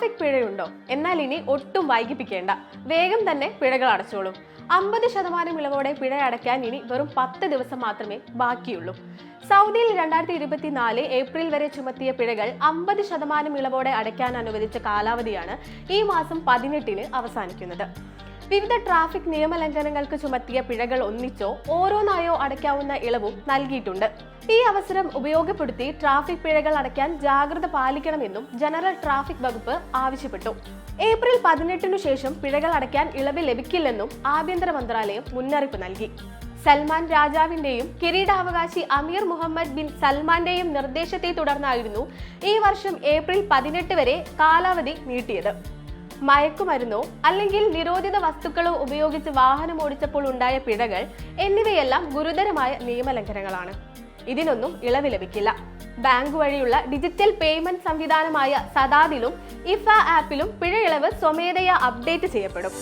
Traffic പിഴയുണ്ടോ? എന്നാൽ ഇനി ഒട്ടും വൈകിപ്പിക്കേണ്ട. വേഗം തന്നെ പിഴകൾ അടച്ചോളൂ. അമ്പത് ശതമാനം ഇളവോടെ പിഴ അടയ്ക്കാൻ ഇനി വെറും പത്ത് ദിവസം മാത്രമേ ബാക്കിയുള്ളൂ. സൗദിയിൽ രണ്ടായിരത്തി ഇരുപത്തിനാല് ഏപ്രിൽ വരെ ചുമത്തിയ പിഴകൾ അമ്പത് ശതമാനം ഇളവോടെ അടയ്ക്കാൻ അനുവദിച്ച കാലാവധിയാണ് ഈ മാസം പതിനെട്ടിന് അവസാനിക്കുന്നത്. വിവിധ ട്രാഫിക് നിയമലംഘനങ്ങൾക്ക് ചുമത്തിയ പിഴകൾ ഒന്നിച്ചോ ഓരോന്നായോ അടയ്ക്കാവുന്ന ഇളവും നൽകിയിട്ടുണ്ട്. ഈ അവസരം ഉപയോഗപ്പെടുത്തി ട്രാഫിക് പിഴകൾ അടയ്ക്കാൻ ജാഗ്രത പാലിക്കണമെന്നും ജനറൽ ട്രാഫിക് വകുപ്പ് ആവശ്യപ്പെട്ടു. ഏപ്രിൽ പതിനെട്ടിനു ശേഷം പിഴകൾ അടയ്ക്കാൻ ഇളവ് ലഭിക്കില്ലെന്നും ആഭ്യന്തര മന്ത്രാലയം മുന്നറിയിപ്പ് നൽകി. സൽമാൻ രാജാവിന്റെയും കിരീടാവകാശി അമീർ മുഹമ്മദ് ബിൻ സൽമാന്റെയും നിർദ്ദേശത്തെ തുടർന്നായിരുന്നു ഈ വർഷം ഏപ്രിൽ പതിനെട്ട് വരെ കാലാവധി നീട്ടിയത്. മയക്കുമരുന്നോ അല്ലെങ്കിൽ നിരോധിത വസ്തുക്കളോ ഉപയോഗിച്ച് വാഹനം ഓടിച്ചപ്പോൾ ഉണ്ടായ പിഴകൾ എന്നിവയെല്ലാം ഗുരുതരമായ നിയമലംഘനങ്ങളാണ്. ഇതിനൊന്നും ഇളവ് ലഭിക്കില്ല. ബാങ്ക് വഴിയുള്ള ഡിജിറ്റൽ പേയ്മെന്റ് സംവിധാനമായ സദാദിലും ഇഫ ആപ്പിലും പിഴ ഇളവ് സ്വമേധയാ അപ്ഡേറ്റ് ചെയ്യപ്പെടും.